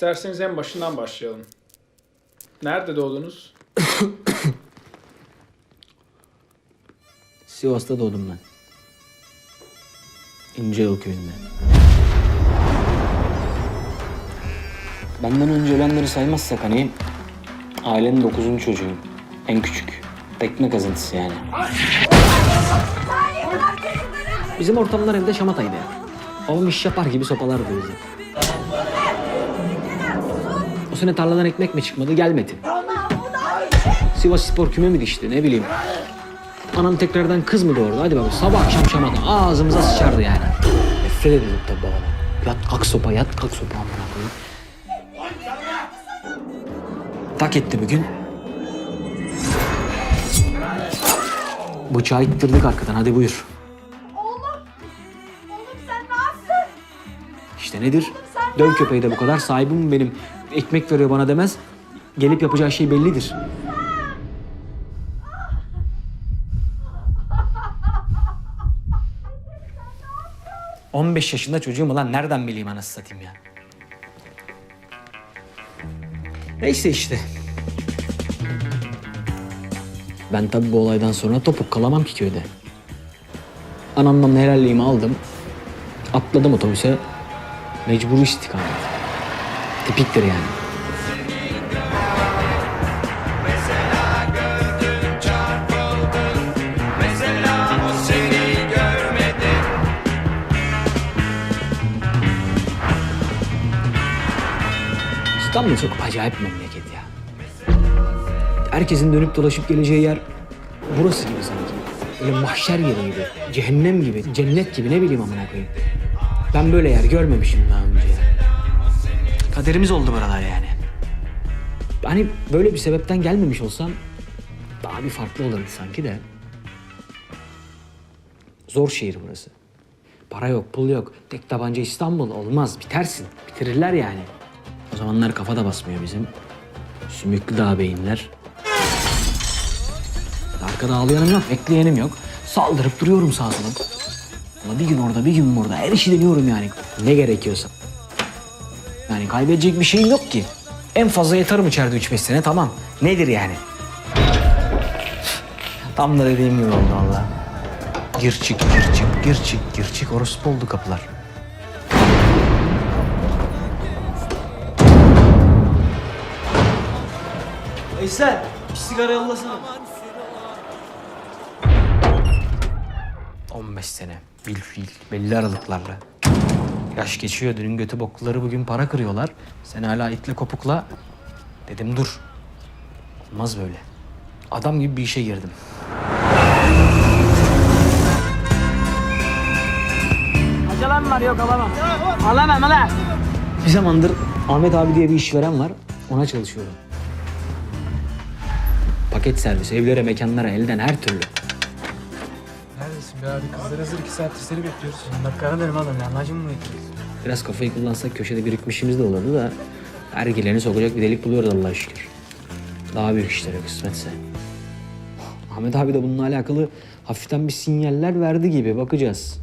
İsterseniz en başından başlayalım. Nerede doğdunuz? Sivas'ta doğdum ben. İnceyol köyünde. Benden önce ölenleri saymazsak hani ailenin dokuzuncu çocuğuyum. En küçük. Tekne kazıntısı yani. Bizim ortamlar evde şamataydı. Babam iş yapar gibi sopalardı bizi. Sene tarladan ekmek mi çıkmadı gelmedi. Sivas Spor küme mi dişti ne bileyim. Anam tekrardan kız mı doğurdu? Hadi bakalım sabah akşam şamata ağzımıza sıçardı yani. Nefret ediyorduk tabii babana. Yat kalk sopa yat kalk sopa amına koyayım. Tak etti bir gün. Bıçağı ittirdik arkadan hadi buyur. Oğlum! Oğlum sen ne yaptın? İşte nedir? Döv köpeği de bu kadar sahibim benim. Ekmek veriyor bana demez. Gelip yapacağı şey bellidir. ...15 yaşında çocuğum ulan nereden bileyim anasını satayım ya. Neyse işte. Ben tabii bu olaydan sonra topuk kalamam ki köyde. Anamdan helalliğimi aldım. Atladım otobüse. Mecburi istikamet. Tipiktir yani. İstanbul çok acayip memleket ya. Herkesin dönüp dolaşıp geleceği yer burası gibi sanki. Öyle mahşer yeri gibi, cehennem gibi, cennet gibi ne bileyim amına koyayım. Ben böyle yer görmemişim daha önce ya. Kaderimiz oldu buralar yani. Hani böyle bir sebepten gelmemiş olsam daha bir farklı olurdu sanki de. Zor şehir burası. Para yok, pul yok. Tek tabanca İstanbul olmaz. Bitersin. Bitirirler yani. O zamanlar kafa da basmıyor bizim. Sümüklü dağ beyinler. Arkada ağlayanım yok, ekleyenim yok. Saldırıp duruyorum sağ sola. Ama bir gün orada, bir gün burada. Her işi deniyorum yani. Ne gerekiyorsa. Yani kaybedecek bir şeyim yok ki. En fazla yatarım içeride 3-5 sene tamam. Nedir yani? Tam da dediğim gibi oldu valla. Gir çık, gir çık, gir çık, gir çık. Orospu oldu kapılar. Veysel bir sigara yollasana. 15 sene. Bil fiil. Belli aralıklarla. Yaş geçiyor. Dünün götü bokluları bugün para kırıyorlar. Sen hala itle kopukla. Dedim dur. Olmaz böyle. Adam gibi bir işe girdim. Acelem var yok alamam. Alamam ala. Bir zamandır Ahmet abi diye bir işveren var. Ona çalışıyorum. Paket servis, evlere, mekanlara elden her türlü. Abi? Kızlar hazır iki saattir seni bekliyoruz. Dakikana derim oğlum ya. Lahmacun mu bekliyoruz? Biraz kafayı kullansak köşede birikmişimiz de olurdu da... ...ergilerini sokacak bir delik buluyoruz Allah'a şükür. Daha büyük işlere kısmetse. Ahmet abi de bununla alakalı hafiften bir sinyaller verdi gibi bakacağız.